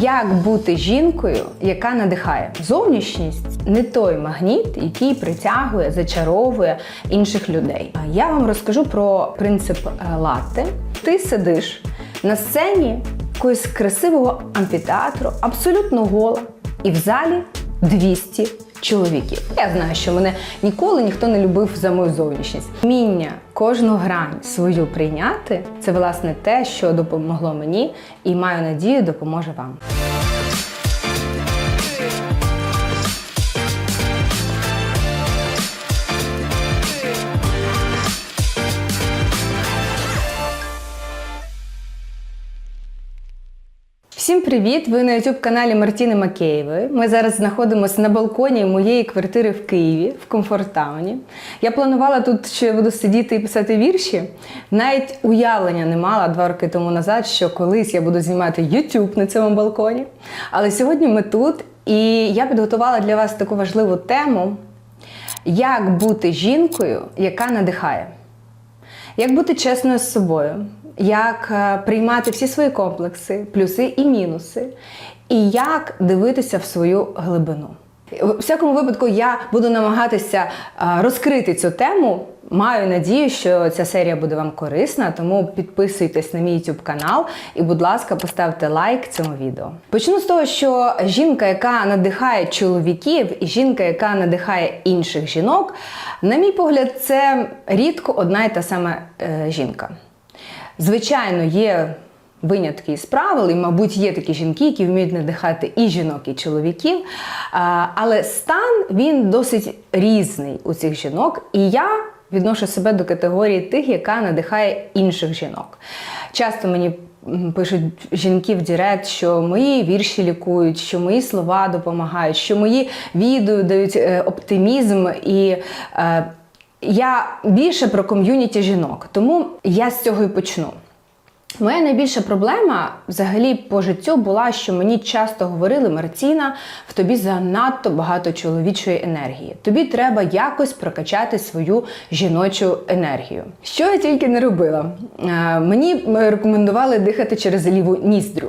Як бути жінкою, яка надихає? Зовнішність не той магніт, який притягує, зачаровує інших людей. Я вам розкажу про принцип е, латте. Ти сидиш на сцені якогось красивого амфітеатру, абсолютно гола, і в залі 200 чоловіків. Я знаю, що мене ніколи ніхто не любив за мою зовнішність. Вміння кожну грань свою прийняти це власне те, що допомогло мені, і маю надію, допоможе вам. Всім привіт! Ви на youtube каналі Мартіни Макеєвої. Ми зараз знаходимося на балконі моєї квартири в Києві, в Комфорттауні. Я планувала тут, що я буду сидіти і писати вірші. Навіть уявлення не мала два роки тому назад, що колись я буду знімати YouTube на цьому балконі. Але сьогодні ми тут, і я підготувала для вас таку важливу тему: як бути жінкою, яка надихає. Як бути чесною з собою, як е, приймати всі свої комплекси, плюси і мінуси, і як дивитися в свою глибину. У всякому випадку я буду намагатися е, розкрити цю тему. Маю надію, що ця серія буде вам корисна, тому підписуйтесь на мій YouTube канал і, будь ласка, поставте лайк цьому відео. Почну з того, що жінка, яка надихає чоловіків, і жінка, яка надихає інших жінок, на мій погляд, це рідко одна і та сама е, жінка. Звичайно, є винятки із правил, і, мабуть, є такі жінки, які вміють надихати і жінок, і чоловіків. Але стан він досить різний у цих жінок. І я відношу себе до категорії тих, яка надихає інших жінок. Часто мені пишуть жінки в Дірект, що мої вірші лікують, що мої слова допомагають, що мої відео дають е, оптимізм і. Я більше про ком'юніті жінок, тому я з цього і почну. Моя найбільша проблема взагалі по життю була, що мені часто говорили Мартіна, в тобі занадто багато чоловічої енергії. Тобі треба якось прокачати свою жіночу енергію. Що я тільки не робила. Е, Мені рекомендували дихати через ліву ніздрю.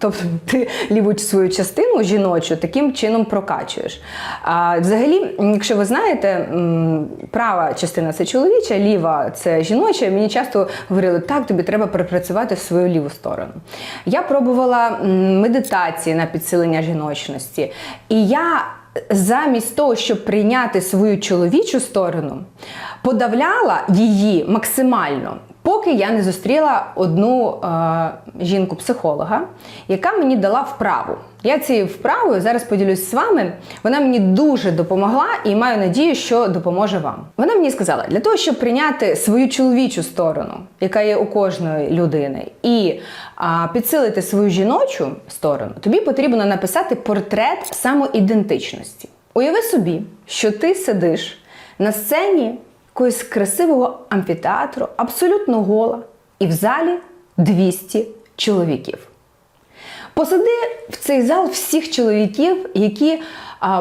Тобто ти ліву свою частину жіночу таким чином прокачуєш. А взагалі, якщо ви знаєте, права частина це чоловіча, ліва це жіноча. Мені часто говорили, так, тобі треба пропрацювати свою ліву сторону. Я пробувала медитації на підсилення жіночності. І я замість того, щоб прийняти свою чоловічу сторону, подавляла її максимально. Поки я не зустріла одну е, жінку-психолога, яка мені дала вправу. Я цією вправою зараз поділюсь з вами. Вона мені дуже допомогла і маю надію, що допоможе вам. Вона мені сказала, для того, щоб прийняти свою чоловічу сторону, яка є у кожної людини, і а, підсилити свою жіночу сторону, тобі потрібно написати портрет самоідентичності. Уяви собі, що ти сидиш на сцені якогось красивого амфітеатру, абсолютно гола, і в залі 200 чоловіків. Посади в цей зал всіх чоловіків, які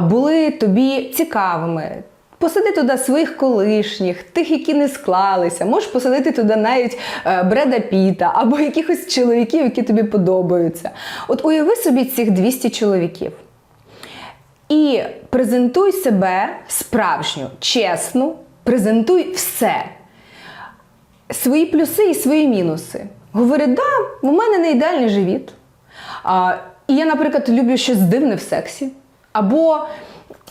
були тобі цікавими. Посади туди своїх колишніх, тих, які не склалися. Можеш посадити туди навіть е, Бреда Піта або якихось чоловіків, які тобі подобаються. От уяви собі цих 200 чоловіків. І презентуй себе справжню, чесну, презентуй все. Свої плюси і свої мінуси. Говори, да, у мене не ідеальний живіт. А, і я, наприклад, люблю щось дивне в сексі. Або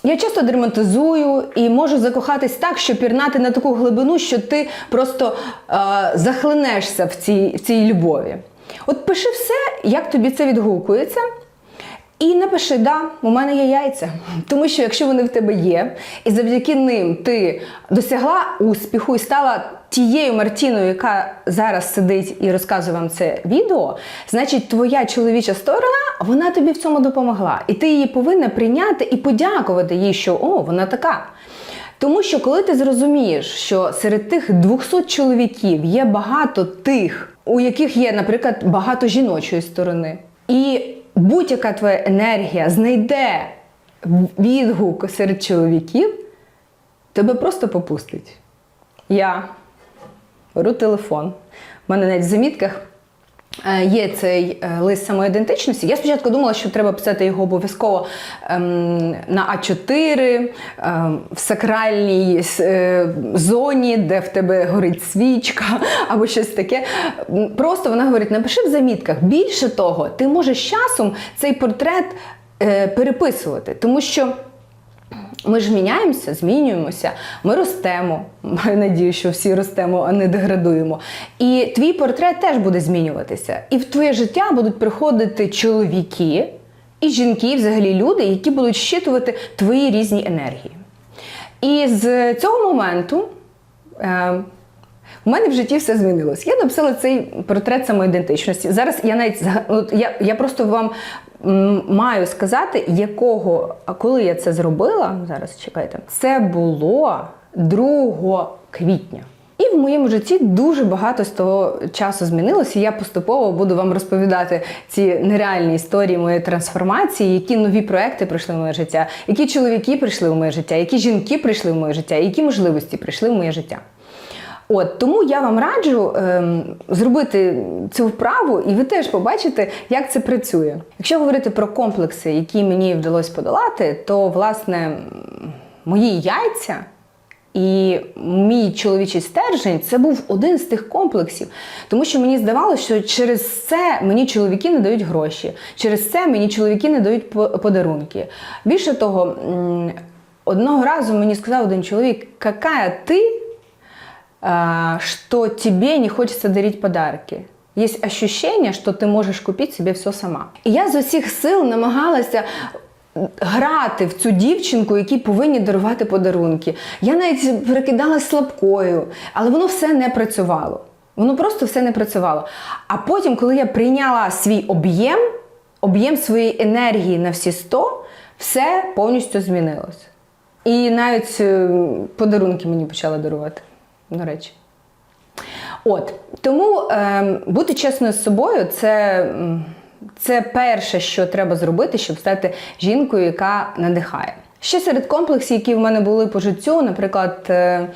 я часто драматизую і можу закохатись так, що пірнати на таку глибину, що ти просто е, захлинешся в цій, в цій любові. От пиши все, як тобі це відгукується. І напиши, да, у мене є яйця. Тому що якщо вони в тебе є, і завдяки ним ти досягла успіху і стала тією Мартіною, яка зараз сидить і розказує вам це відео, значить твоя чоловіча сторона, вона тобі в цьому допомогла. І ти її повинна прийняти і подякувати їй, що о, вона така. Тому що коли ти зрозумієш, що серед тих 200 чоловіків є багато тих, у яких є, наприклад, багато жіночої сторони, і будь-яка твоя енергія знайде відгук серед чоловіків, тебе просто попустить. Я беру телефон. У мене навіть в замітках є цей е, лист самоідентичності. Я спочатку думала, що треба писати його обов'язково ем, на А4, ем, в сакральній е, зоні, де в тебе горить свічка або щось таке. Просто вона говорить: напиши в замітках. Більше того, ти можеш часом цей портрет е, переписувати, тому що. Ми ж міняємося, змінюємося, ми ростемо. Маю надію, що всі ростемо, а не деградуємо. І твій портрет теж буде змінюватися. І в твоє життя будуть приходити чоловіки і жінки, і взагалі люди, які будуть щитувати твої різні енергії. І з цього моменту. Е, у мене в житті все змінилось. Я написала цей портрет самоідентичності. Зараз я навіть я, я просто вам маю сказати, якого, а коли я це зробила, зараз чекайте, це було 2 квітня. І в моєму житті дуже багато з того часу змінилося. Я поступово буду вам розповідати ці нереальні історії моєї трансформації, які нові проекти прийшли в моє життя, які чоловіки прийшли в моє життя, які жінки прийшли в моє життя, які можливості прийшли в моє життя. От тому я вам раджу ем, зробити цю вправу, і ви теж побачите, як це працює. Якщо говорити про комплекси, які мені вдалося подолати, то власне мої яйця і мій чоловічий стержень це був один з тих комплексів, тому що мені здавалося, що через це мені чоловіки не дають гроші, через це мені чоловіки не дають по- подарунки. Більше того, одного разу мені сказав один чоловік, яка ти что тебе не хочется дарить подарки. Есть ощущение, что ты можешь купить себе все сама. І я з усіх сил намагалася грати в цю дівчинку, якій повинні дарувати подарунки. Я навіть перекидалась слабкою, але воно все не працювало. Воно просто все не працювало. А потім, коли я прийняла свій об'єм, об'єм своєї енергії на всі 100, все повністю змінилось. І навіть е, подарунки мені почали дарувати, до речі. От тому е, бути чесною з собою це, це перше, що треба зробити, щоб стати жінкою, яка надихає. Ще серед комплексів, які в мене були по життю, наприклад, е,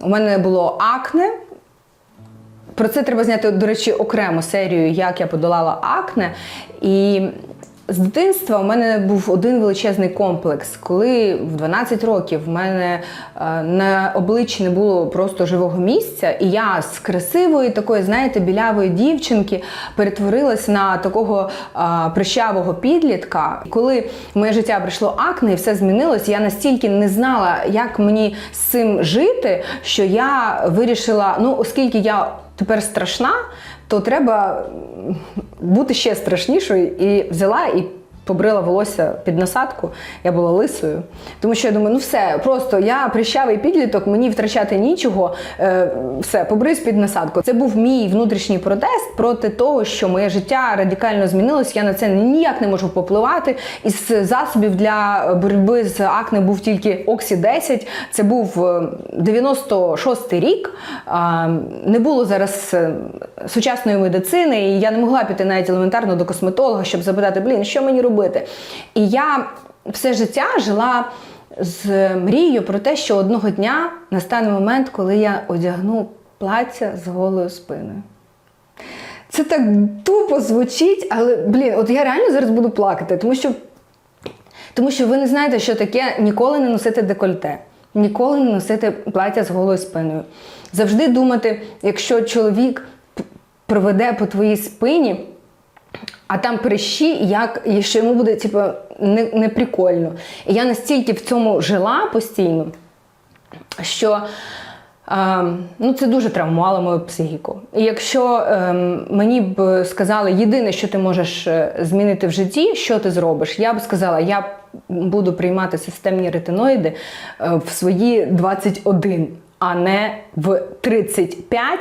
у мене було акне. Про це треба зняти, до речі, окрему серію, як я подолала акне. І з дитинства у мене був один величезний комплекс, коли в 12 років в мене е, на обличчі не було просто живого місця, і я з красивої, такої, знаєте, білявої дівчинки перетворилась на такого е, прищавого підлітка. Коли моє життя прийшло акне, і все змінилось, я настільки не знала, як мені з цим жити, що я вирішила, ну, оскільки я тепер страшна, то треба бути ще страшнішою і взяла і. Побрила волосся під насадку, я була лисою. Тому що я думаю, ну все, просто я прищавий підліток, мені втрачати нічого. Е, все, побрись під насадку. Це був мій внутрішній протест проти того, що моє життя радикально змінилось. Я на це ніяк не можу попливати. Із засобів для боротьби з акне був тільки Оксі 10. Це був е, 96-й рік. А, Не було зараз е, сучасної медицини, і я не могла піти навіть елементарно до косметолога, щоб запитати, блін, що мені робити. І я все життя жила з мрією про те, що одного дня настане момент, коли я одягну плаття з голою спиною. Це так тупо звучить, але блін, от я реально зараз буду плакати, тому що, тому що ви не знаєте, що таке ніколи не носити декольте, ніколи не носити плаття з голою спиною. Завжди думати, якщо чоловік проведе по твоїй спині, а там прищі, як і що йому буде типу, не, не прикольно. І я настільки в цьому жила постійно, що е, ну, це дуже травмувало мою психіку. І якщо е, мені б сказали, єдине, що ти можеш е, змінити в житті, що ти зробиш, я б сказала, я буду приймати системні ретиноїди е, в свої 21, а не в 35,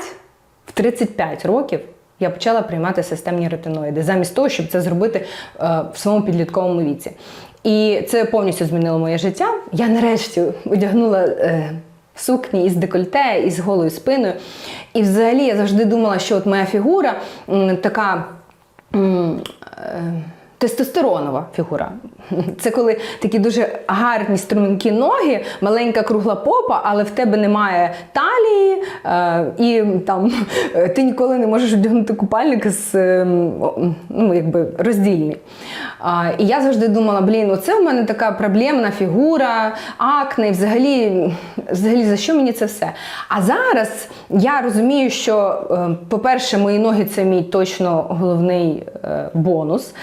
в 35 років. Я почала приймати системні ретиноїди замість того, щоб це зробити е, в своєму підлітковому віці. І це повністю змінило моє життя. Я нарешті одягнула е, сукні із декольте, із голою спиною. І взагалі я завжди думала, що от моя фігура така. е, тестостеронова фігура. Це коли такі дуже гарні стрункі ноги, маленька кругла попа, але в тебе немає талії, е, і там ти ніколи не можеш вдягнути купальник з е, ну, якби роздільний. А, і я завжди думала, блін, оце в мене така проблемна фігура, акне, і взагалі, взагалі за що мені це все? А зараз я розумію, що, е, по-перше, мої ноги це мій точно головний бонус.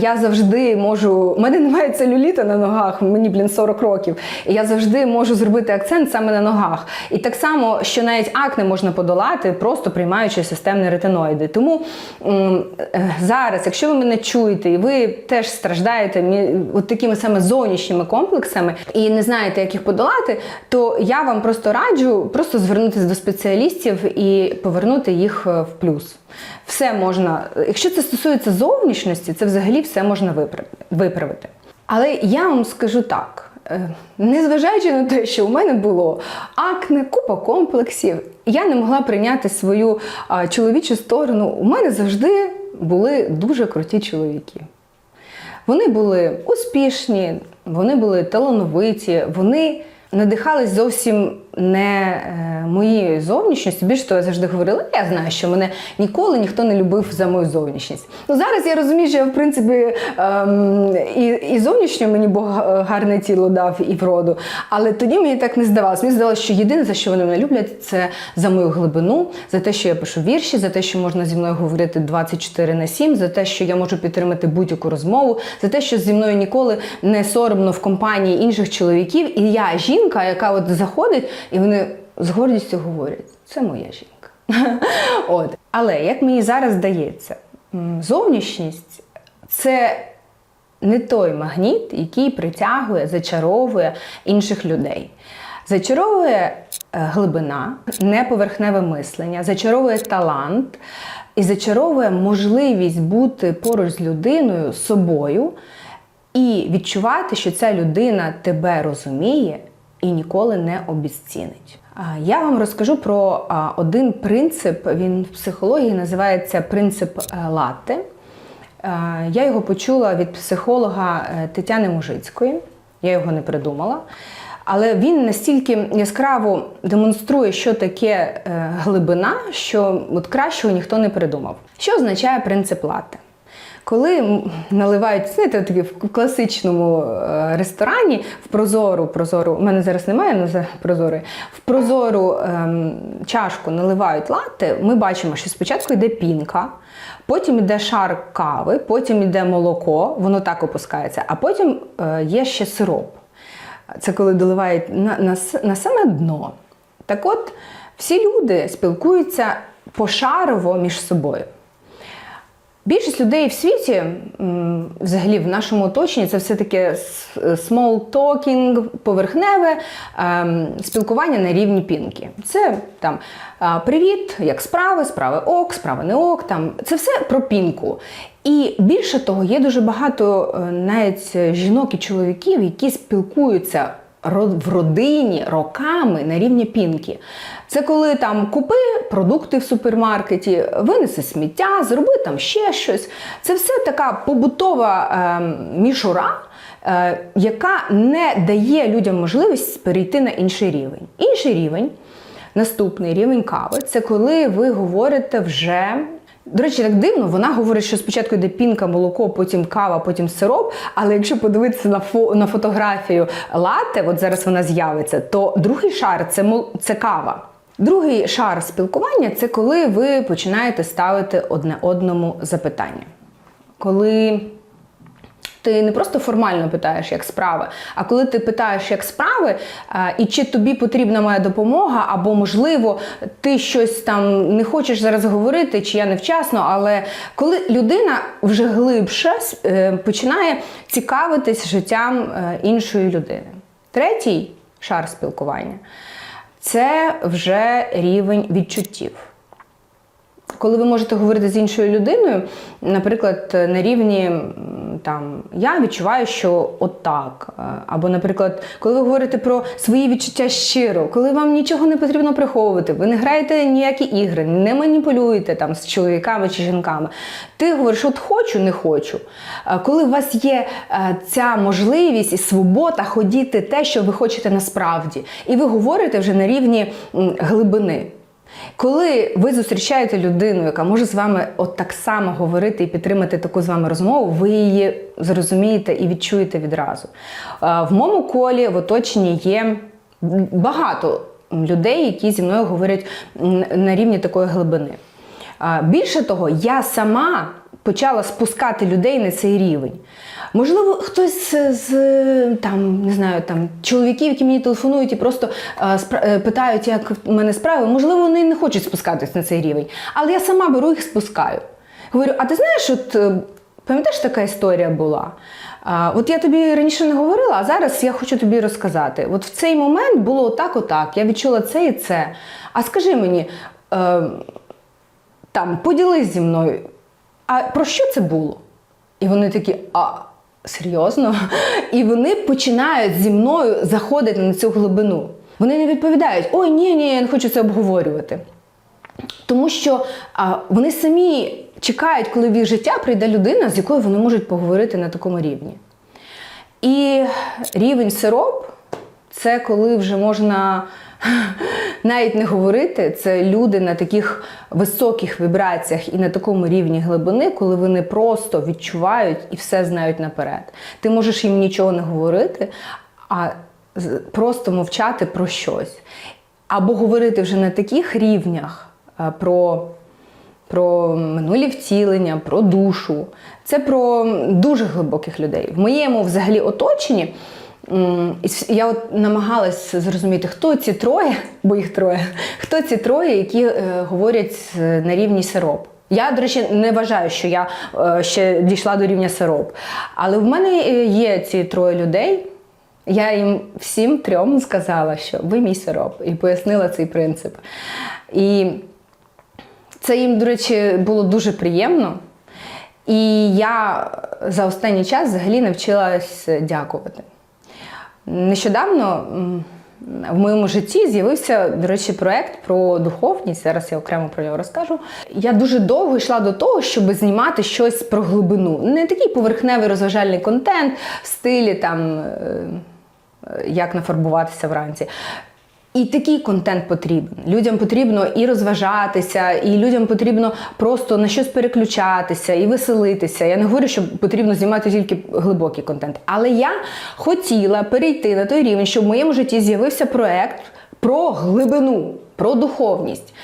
Я завжди можу. У мене немає целюліта на ногах, мені, блін, 40 років. І я завжди можу зробити акцент саме на ногах. І так само, що навіть акне можна подолати, просто приймаючи системні ретиноїди. Тому е, зараз, якщо ви мене чуєте, і ви теж страждаєте от такими саме зовнішніми комплексами і не знаєте, як їх подолати, то я вам просто раджу просто звернутися до спеціалістів і повернути їх е, в плюс. Все можна, якщо це стосується зовнішності, це взагалі все можна виправити. Але я вам скажу так. е, Незважаючи на те, що у мене було акне, купа комплексів, я не могла прийняти свою чоловічу сторону. У мене завжди були дуже круті чоловіки. Вони були успішні, вони були талановиті, вони надихались зовсім не е, моєю зовнішністю. Більш того, я завжди говорила, я знаю, що мене ніколи ніхто не любив за мою зовнішність. Ну зараз я розумію, що я в принципі ем, і, і зовнішньо мені Бог е, гарне тіло дав і вроду. Але тоді мені так не здавалося. Мені здавалося, що єдине, за що вони мене люблять, це за мою глибину, за те, що я пишу вірші, за те, що можна зі мною говорити 24 на 7, за те, що я можу підтримати будь-яку розмову, за те, що зі мною ніколи не соромно в компанії інших чоловіків. І я жінка, яка от заходить, і вони з гордістю говорять: це моя жінка. От. Але як мені зараз здається, зовнішність це не той магніт, який притягує, зачаровує інших людей. Зачаровує е, глибина, неповерхневе мислення, зачаровує талант і зачаровує можливість бути поруч з людиною, собою і відчувати, що ця людина тебе розуміє і ніколи не обіцінить. Я вам розкажу про один принцип. Він в психології називається принцип е, латте. Е, Я його почула від психолога е, Тетяни Мужицької. Я його не придумала. Але він настільки яскраво демонструє, що таке глибина, що от кращого ніхто не придумав. Що означає принцип латте? Коли наливають, знаєте, такі в класичному е, ресторані в прозору, прозору, у мене зараз немає на прозорої, в прозору ем, чашку наливають латте, ми бачимо, що спочатку йде пінка, потім йде шар кави, потім йде молоко, воно так опускається, а потім е, є ще сироп. Це коли доливають на, на, на саме дно. Так от, всі люди спілкуються пошарово між собою. Більшість людей в світі, взагалі в нашому оточенні, це все таке с- small talking, поверхневе ем, спілкування на рівні пінки. Це там привіт, як справи, справи ок, справи не ок. Там це все про пінку. І більше того, є дуже багато е, навіть жінок і чоловіків, які спілкуються в родині роками на рівні пінки. Це коли там купи продукти в супермаркеті, винеси сміття, зроби там ще щось. Це все така побутова ем, мішура, е, яка не дає людям можливість перейти на інший рівень. Інший рівень, наступний рівень кави, це коли ви говорите вже. До речі, так дивно, вона говорить, що спочатку йде пінка, молоко, потім кава, потім сироп. Але якщо подивитися на фо, на фотографію лате, от зараз вона з'явиться, то другий шар це, мол- це кава. Другий шар спілкування це коли ви починаєте ставити одне одному запитання. Коли ти не просто формально питаєш, як справи, а коли ти питаєш, як справи, е, і чи тобі потрібна моя допомога, або, можливо, ти щось там не хочеш зараз говорити, чи я невчасно, але коли людина вже глибше е, починає цікавитись життям е, іншої людини. Третій шар спілкування це вже рівень відчуттів коли ви можете говорити з іншою людиною, наприклад, на рівні там я відчуваю, що отак. Е, Або, наприклад, коли ви говорите про свої відчуття щиро, коли вам нічого не потрібно приховувати, ви не граєте ніякі ігри, не маніпулюєте там з чоловіками чи жінками. Ти говориш, от хочу, не хочу. Е, Коли у вас є е, ця можливість і свобода ходіти те, що ви хочете насправді, і ви говорите вже на рівні глибини. Коли ви зустрічаєте людину, яка може з вами от так само говорити і підтримати таку з вами розмову, ви її зрозумієте і відчуєте відразу. В моєму колі в оточенні є багато людей, які зі мною говорять на рівні такої глибини. Більше того, я сама почала спускати людей на цей рівень. Можливо, хтось з, там, не знаю, там, чоловіків, які мені телефонують і просто е, е, питають, як в мене справи, можливо, вони не хочуть спускатись на цей рівень. Але я сама беру їх спускаю. Говорю, а ти знаєш, от е, пам'ятаєш, така історія була? А, от я тобі раніше не говорила, а зараз я хочу тобі розказати. От в цей момент було отак, отак. Я відчула це і це. А скажи мені, е, там, поділись зі мною. А про що це було? І вони такі, а серйозно? І вони починають зі мною заходити на цю глибину. Вони не відповідають: ой, ні, ні, я не хочу це обговорювати. Тому що а, вони самі чекають, коли в їх життя прийде людина, з якою вони можуть поговорити на такому рівні. І рівень сироп це коли вже можна навіть не говорити. Це люди на таких високих вібраціях і на такому рівні глибини, коли вони просто відчувають і все знають наперед. Ти можеш їм нічого не говорити, а просто мовчати про щось. Або говорити вже на таких рівнях про про минулі втілення, про душу. Це про дуже глибоких людей. В моєму взагалі оточенні я от намагалась зрозуміти, хто ці троє, бо їх троє, хто ці троє, які е, говорять е, на рівні сироп. Я, до речі, не вважаю, що я е, ще дійшла до рівня сироп. Але в мене е, є ці троє людей. Я їм всім трьом сказала, що ви мій сироп, і пояснила цей принцип. І це їм, до речі, було дуже приємно. І я за останній час взагалі навчилась дякувати. Нещодавно в моєму житті з'явився, до речі, проект про духовність. Зараз я окремо про нього розкажу. Я дуже довго йшла до того, щоб знімати щось про глибину. Не такий поверхневий розважальний контент в стилі там. е, як нафарбуватися вранці. І такий контент потрібен. Людям потрібно і розважатися, і людям потрібно просто на щось переключатися і веселитися. Я не говорю, що потрібно знімати тільки глибокий контент. Але я хотіла перейти на той рівень, щоб в моєму житті з'явився проект про глибину, про духовність.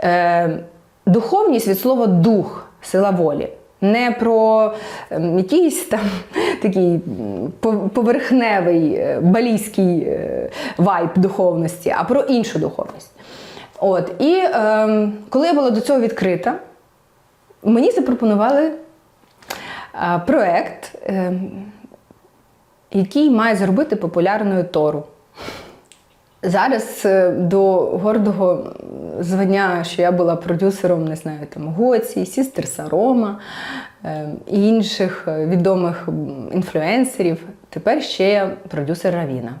Е, духовність від слова дух, сила волі. Не про ем, якийсь там такий поверхневий е, балійський е, вайб духовності, а про іншу духовність. От. І ем, коли я була до цього відкрита, мені запропонували е, проект, ем, який має зробити популярною Тору. Зараз е, до гордого звання, що я була продюсером, не знаю, там Гоці, Сістер Сарома е, і інших е, відомих інфлюенсерів, тепер ще я продюсер Равіна.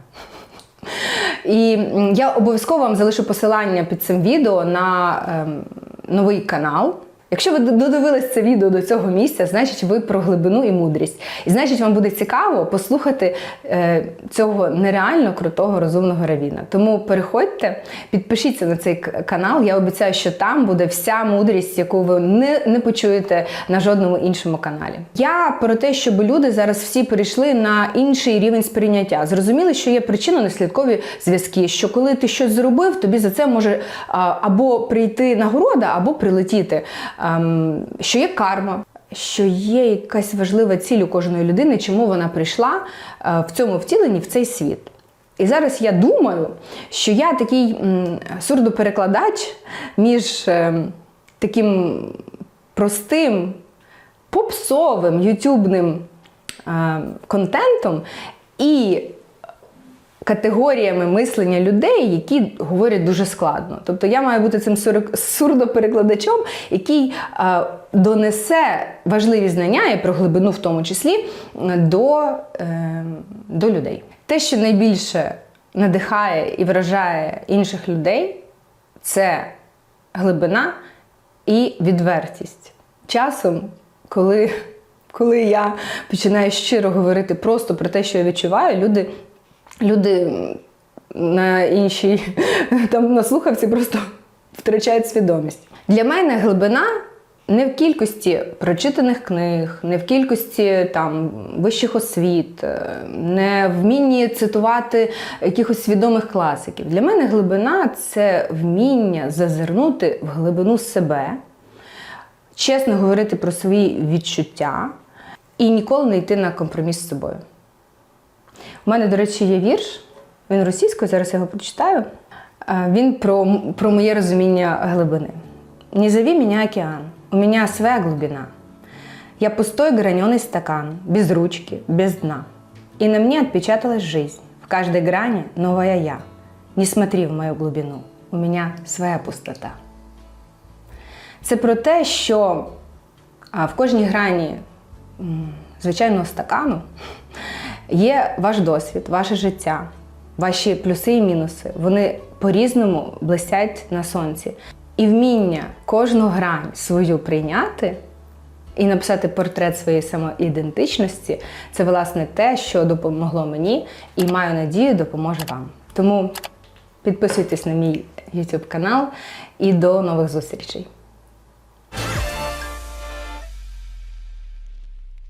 І я обов'язково вам залишу посилання під цим відео на ем, новий канал. Якщо ви додивились це відео до цього місця, значить ви про глибину і мудрість. І значить вам буде цікаво послухати е, цього нереально крутого розумного равіна. Тому переходьте, підпишіться на цей канал. Я обіцяю, що там буде вся мудрість, яку ви не, не почуєте на жодному іншому каналі. Я про те, щоб люди зараз всі перейшли на інший рівень сприйняття. Зрозуміли, що є причинно-наслідкові зв'язки, що коли ти щось зробив, тобі за це може або прийти нагорода, або прилетіти. Ем, що є карма. Що є якась важлива ціль у кожної людини, чому вона прийшла е, в цьому втіленні в цей світ. І зараз я думаю, що я такий сурдоперекладач між ем, таким простим попсовим ютубним е, контентом і категоріями мислення людей, які говорять дуже складно. Тобто я маю бути цим сурдоперекладачом, який е, донесе важливі знання і про глибину, в тому числі, е, до, е, до людей. Те, що найбільше надихає і вражає інших людей, це глибина і відвертість. Часом, коли, коли я починаю щиро говорити просто про те, що я відчуваю, люди, люди на іншій там на слухавці просто втрачають свідомість. Для мене глибина не в кількості прочитаних книг, не в кількості там вищих освіт, е, не вмінні цитувати якихось свідомих класиків. Для мене глибина це вміння зазирнути в глибину себе, чесно говорити про свої відчуття і ніколи не йти на компроміс з собою. У мене, до речі, є вірш, він російською, зараз я його прочитаю. Е, Він про, про моє розуміння глибини. Не зови меня океан, у меня своя глубина. Я пустой граненый стакан, без ручки, без дна. И на мне отпечаталась жизнь, в каждой грани новая я. Не смотри в мою глубину, у меня своя пустота. Це про те, що в кожній грані звичайного стакану є ваш досвід, ваше життя, ваші плюси і мінуси. Вони по-різному блистять на сонці. І вміння кожну грань свою прийняти і написати портрет своєї самоідентичності це власне те, що допомогло мені, і маю надію, допоможе вам. Тому підписуйтесь на мій YouTube канал і до нових зустрічей.